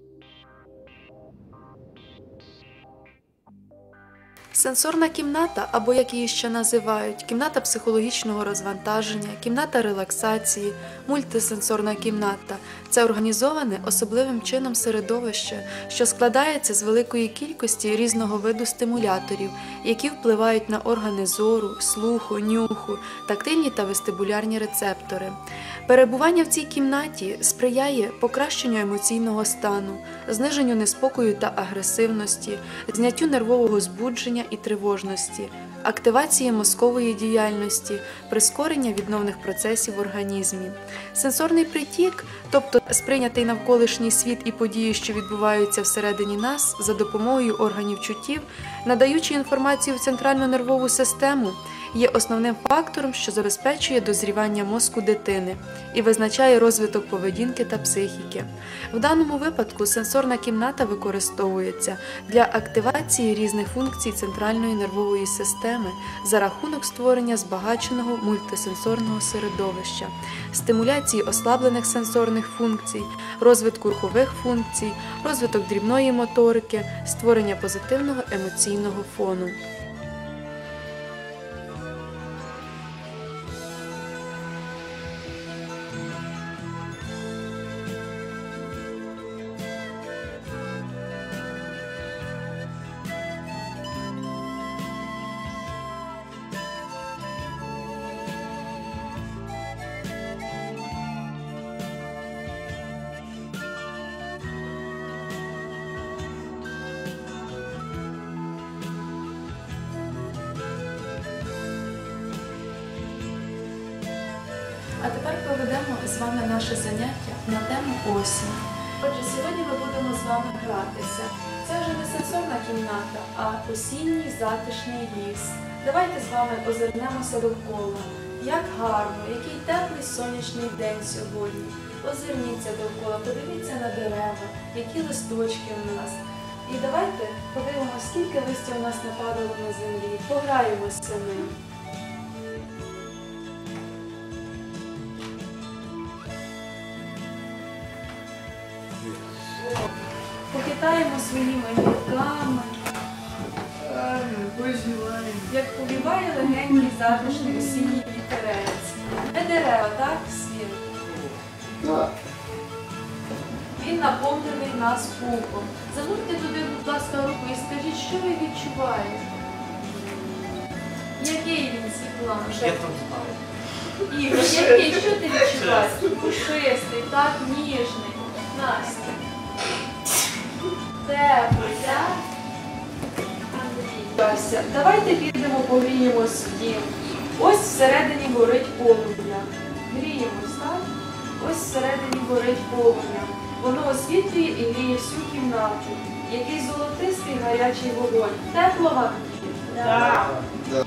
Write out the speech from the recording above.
Thank you. Сенсорна кімната, або як її ще називають, кімната психологічного розвантаження, кімната релаксації, мультисенсорна кімната це організоване особливим чином середовище, що складається з великої кількості різного виду стимуляторів, які впливають на органи зору, слуху, нюху, тактильні та вестибулярні рецептори. Перебування в цій кімнаті сприяє покращенню емоційного стану, зниженню неспокою та агресивності, зняттю нервового збудження і тривожності, активації мозкової діяльності, прискорення відновних процесів в організмі. Сенсорний притік, тобто сприйнятий навколишній світ і події, що відбуваються всередині нас за допомогою органів чуттів, надаючи інформацію в центральну нервову систему є основним фактором, що забезпечує дозрівання мозку дитини і визначає розвиток поведінки та психіки. В даному випадку сенсорна кімната використовується для активації різних функцій центральної нервової системи за рахунок створення збагаченого мультисенсорного середовища, стимуляції ослаблених сенсорних функцій, розвитку рухових функцій, розвиток дрібної моторики, створення позитивного емоційного фону. А тепер проведемо з вами наше заняття на тему осінь. Отже, сьогодні ми будемо з вами гратися. Це вже не сенсорна кімната, а осінній затишний ліс. Давайте з вами озирнемося довкола. Як гарно, який теплий сонячний день сьогодні. Озирніться довкола, подивіться на дерева, які листочки у нас. І давайте подивимося, скільки листя у нас нападало на землі. Пограємося ним. Покитаємо своїми гілками, як повіває легенький затишний осінній вітерець. Не дерева, так, світ? Він наповнений нас пухом. Занурте туди, будь ласка, руку і скажіть, що ви відчуваєте? Який він Світлана? Я там знаю. Ігор, який? Що ти відчуваєш? Пушистий, так, ніжний. Настя. Теплий, так? Андрій. Вася, давайте підемо погріємось в дім. Ось всередині горить полум'я. Гріємось, так? Ось всередині горить полум'я. Воно освітлює і гріє всю кімнату. Який золотистий гарячий вогонь. Тепло вам? Так. Да.